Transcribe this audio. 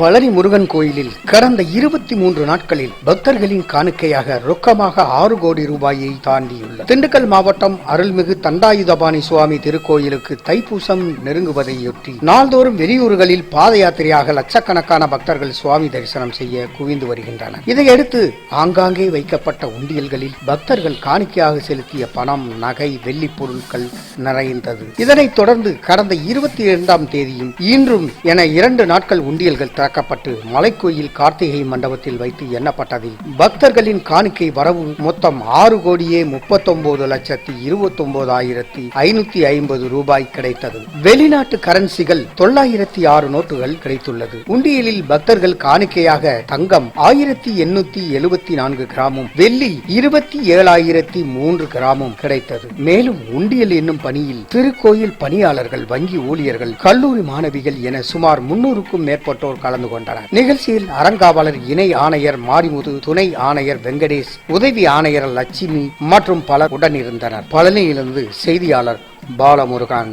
பழனி முருகன் கோயிலில் கடந்த இருபத்தி மூன்று நாட்களில் பக்தர்களின் காணிக்கையாக ரொக்கமாக ஆறு கோடி ரூபாயை தாண்டியுள்ளது. திண்டுக்கல் மாவட்டம் அருள்மிகு தண்டாயுதபாணி சுவாமி திருக்கோயிலுக்கு தைப்பூசம் நெருங்குவதையொட்டி நாள்தோறும் வெளியூர்களில் பாத யாத்திரையாக லட்சக்கணக்கான பக்தர்கள் சுவாமி தரிசனம் செய்ய குவிந்து வருகின்றனர். இதையடுத்து ஆங்காங்கே வைக்கப்பட்ட உண்டியல்களில் பக்தர்கள் காணிக்கையாக செலுத்திய பணம் நகை வெள்ளி பொருட்கள் நிறைந்தது. இதனைத் தொடர்ந்து கடந்த இருபத்தி இரண்டாம் தேதியும் இன்றும் என இரண்டு நாட்கள் உண்டியல்கள் திறக்கப்பட்டு மலைக்கோயில் கார்த்திகை மண்டபத்தில் வைத்து எண்ணப்பட்டது. பக்தர்களின் காணிக்கை வரவு மொத்தம் ஆறு கோடியே முப்பத்தொன்பது லட்சத்தி இருபத்தொன்பதாயிரத்தி ஐநூத்தி ஐம்பது ரூபாய் கிடைத்தது. வெளிநாட்டு கரன்சிகள் தொள்ளாயிரத்தி ஆறு நோட்டுகள் கிடைத்துள்ளது. உண்டியலில் பக்தர்கள் காணிக்கையாக தங்கம் ஆயிரத்தி எண்ணூத்தி எழுபத்தி நான்கு கிராமும் வெள்ளி இருபத்தி ஏழாயிரத்தி மூன்று கிராமும் கிடைத்தது. மேலும் உண்டியல் என்னும் பணியில் திருக்கோயில் பணியாளர்கள் வங்கி ஊழியர்கள் கல்லூரி மாணவிகள் என சுமார் முன்னூறுக்கும் மேற்பட்டோர் கலந்து கலந்து கொண்டனர். நிகழ்ச்சியில் அறங்காவலர் இணை ஆணையர் மாரிமுது துணை ஆணையர் வெங்கடேஷ் உதவி ஆணையர் லட்சுமி மற்றும் பலர் உடனிருந்தனர். பழனியிலிருந்து செய்தியாளர் பாலமுருகன்.